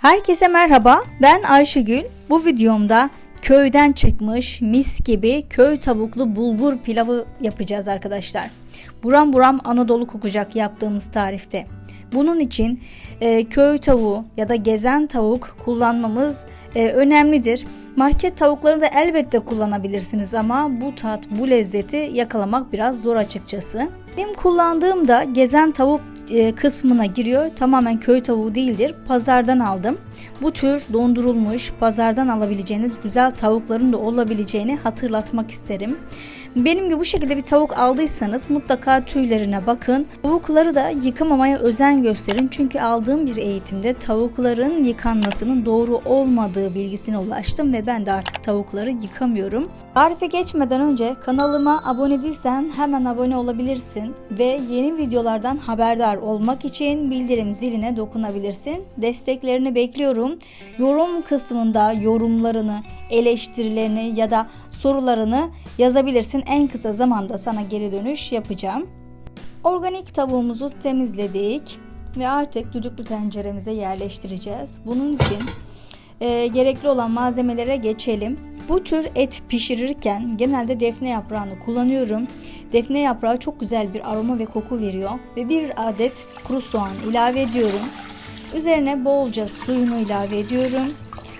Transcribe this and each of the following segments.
Herkese merhaba, ben Ayşegül. Bu videomda köyden çıkmış mis gibi köy tavuklu bulgur pilavı yapacağız arkadaşlar. Buram buram Anadolu kokacak yaptığımız tarifte. Bunun için e, köy tavuğu ya da gezen tavuk kullanmamız e, önemlidir. Market tavukları da elbette kullanabilirsiniz ama bu tat, bu lezzeti yakalamak biraz zor açıkçası. Benim kullandığım da gezen tavuk e, kısmına giriyor. Tamamen köy tavuğu değildir. Pazardan aldım. Bu tür dondurulmuş, pazardan alabileceğiniz güzel tavukların da olabileceğini hatırlatmak isterim. Benim gibi bu şekilde bir tavuk aldıysanız mutlaka tüylerine bakın. Tavukları da yıkamamaya özen gösterin. Çünkü aldığım bir eğitimde tavukların yıkanmasının doğru olmadığı bilgisine ulaştım ve ben de artık tavukları yıkamıyorum. Tarife geçmeden önce kanalıma abone değilsen hemen abone olabilirsin ve yeni videolardan haberdar olmak için bildirim ziline dokunabilirsin. Desteklerini bekliyorum. Yorum kısmında yorumlarını, eleştirilerini ya da sorularını yazabilirsin. En kısa zamanda sana geri dönüş yapacağım. Organik tavuğumuzu temizledik ve artık düdüklü tenceremize yerleştireceğiz. Bunun için e, gerekli olan malzemelere geçelim. Bu tür et pişirirken genelde defne yaprağını kullanıyorum. Defne yaprağı çok güzel bir aroma ve koku veriyor ve bir adet kuru soğan ilave ediyorum. Üzerine bolca suyunu ilave ediyorum.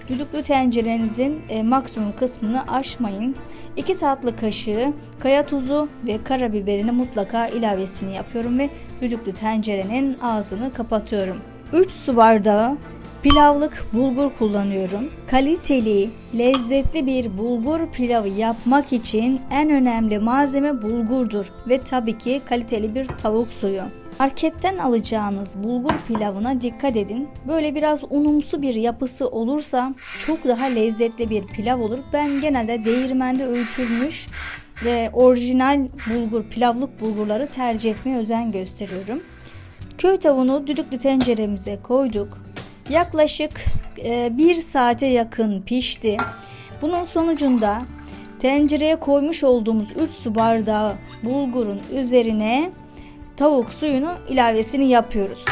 Düdüklü tencerenizin e, maksimum kısmını aşmayın. 2 tatlı kaşığı kaya tuzu ve karabiberini mutlaka ilavesini yapıyorum ve düdüklü tencerenin ağzını kapatıyorum. 3 su bardağı pilavlık bulgur kullanıyorum. Kaliteli, lezzetli bir bulgur pilavı yapmak için en önemli malzeme bulgurdur ve tabii ki kaliteli bir tavuk suyu. Marketten alacağınız bulgur pilavına dikkat edin. Böyle biraz unumsu bir yapısı olursa çok daha lezzetli bir pilav olur. Ben genelde değirmende öğütülmüş ve orijinal bulgur, pilavlık bulgurları tercih etmeye özen gösteriyorum. Köy tavuğunu düdüklü tenceremize koyduk. Yaklaşık e, bir saate yakın pişti. Bunun sonucunda tencereye koymuş olduğumuz 3 su bardağı bulgurun üzerine tavuk suyunu ilavesini yapıyoruz.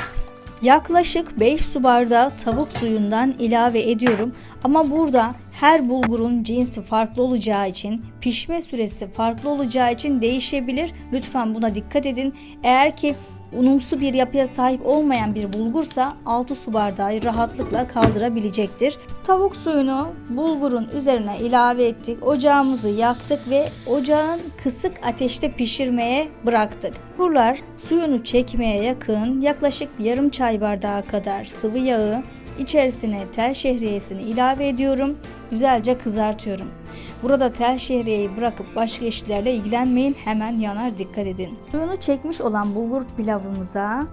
Yaklaşık 5 su bardağı tavuk suyundan ilave ediyorum ama burada her bulgurun cinsi farklı olacağı için, pişme süresi farklı olacağı için değişebilir. Lütfen buna dikkat edin. Eğer ki unumsu bir yapıya sahip olmayan bir bulgursa 6 su bardağı rahatlıkla kaldırabilecektir. Tavuk suyunu bulgurun üzerine ilave ettik. Ocağımızı yaktık ve ocağın kısık ateşte pişirmeye bıraktık. Bulgurlar suyunu çekmeye yakın yaklaşık yarım çay bardağı kadar sıvı yağı içerisine tel şehriyesini ilave ediyorum. Güzelce kızartıyorum. Burada tel şehriyeyi bırakıp başka işlerle ilgilenmeyin hemen yanar dikkat edin. Suyunu çekmiş olan bulgur pilavımıza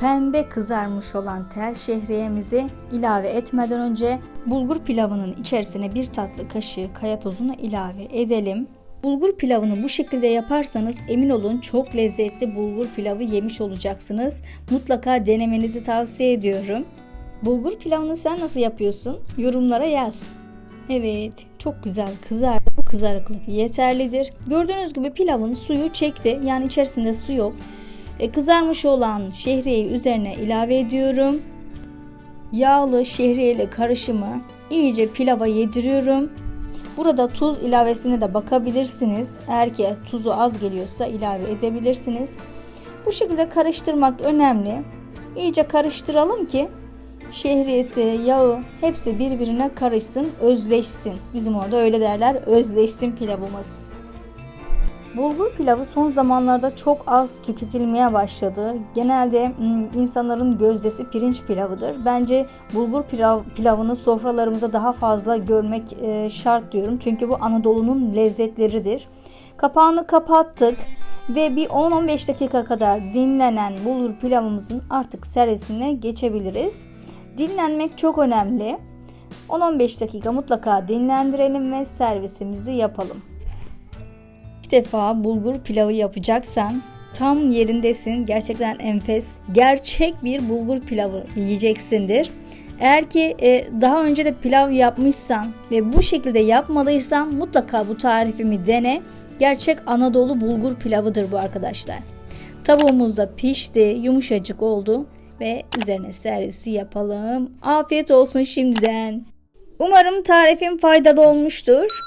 pembe kızarmış olan tel şehriyemizi ilave etmeden önce bulgur pilavının içerisine bir tatlı kaşığı kaya tozunu ilave edelim. Bulgur pilavını bu şekilde yaparsanız emin olun çok lezzetli bulgur pilavı yemiş olacaksınız. Mutlaka denemenizi tavsiye ediyorum. Bulgur pilavını sen nasıl yapıyorsun? Yorumlara yaz. Evet, çok güzel kızardı. Bu kızarıklık yeterlidir. Gördüğünüz gibi pilavın suyu çekti. Yani içerisinde su yok. E, kızarmış olan şehriyeyi üzerine ilave ediyorum. Yağlı şehriyeli karışımı iyice pilava yediriyorum. Burada tuz ilavesine de bakabilirsiniz. Eğer ki tuzu az geliyorsa ilave edebilirsiniz. Bu şekilde karıştırmak önemli. İyice karıştıralım ki şehriyesi, yağı hepsi birbirine karışsın, özleşsin. Bizim orada öyle derler, özleşsin pilavımız. Bulgur pilavı son zamanlarda çok az tüketilmeye başladı. Genelde insanların gözdesi pirinç pilavıdır. Bence bulgur pilav, pilavını sofralarımıza daha fazla görmek şart diyorum. Çünkü bu Anadolu'nun lezzetleridir. Kapağını kapattık ve bir 10-15 dakika kadar dinlenen bulgur pilavımızın artık servisine geçebiliriz. Dinlenmek çok önemli. 10-15 dakika mutlaka dinlendirelim ve servisimizi yapalım. Defa bulgur pilavı yapacaksan tam yerindesin. Gerçekten enfes, gerçek bir bulgur pilavı yiyeceksindir. Eğer ki e, daha önce de pilav yapmışsan ve bu şekilde yapmadıysan mutlaka bu tarifimi dene. Gerçek Anadolu bulgur pilavıdır bu arkadaşlar. Tavuğumuz da pişti, yumuşacık oldu ve üzerine servisi yapalım. Afiyet olsun şimdiden. Umarım tarifim faydalı olmuştur.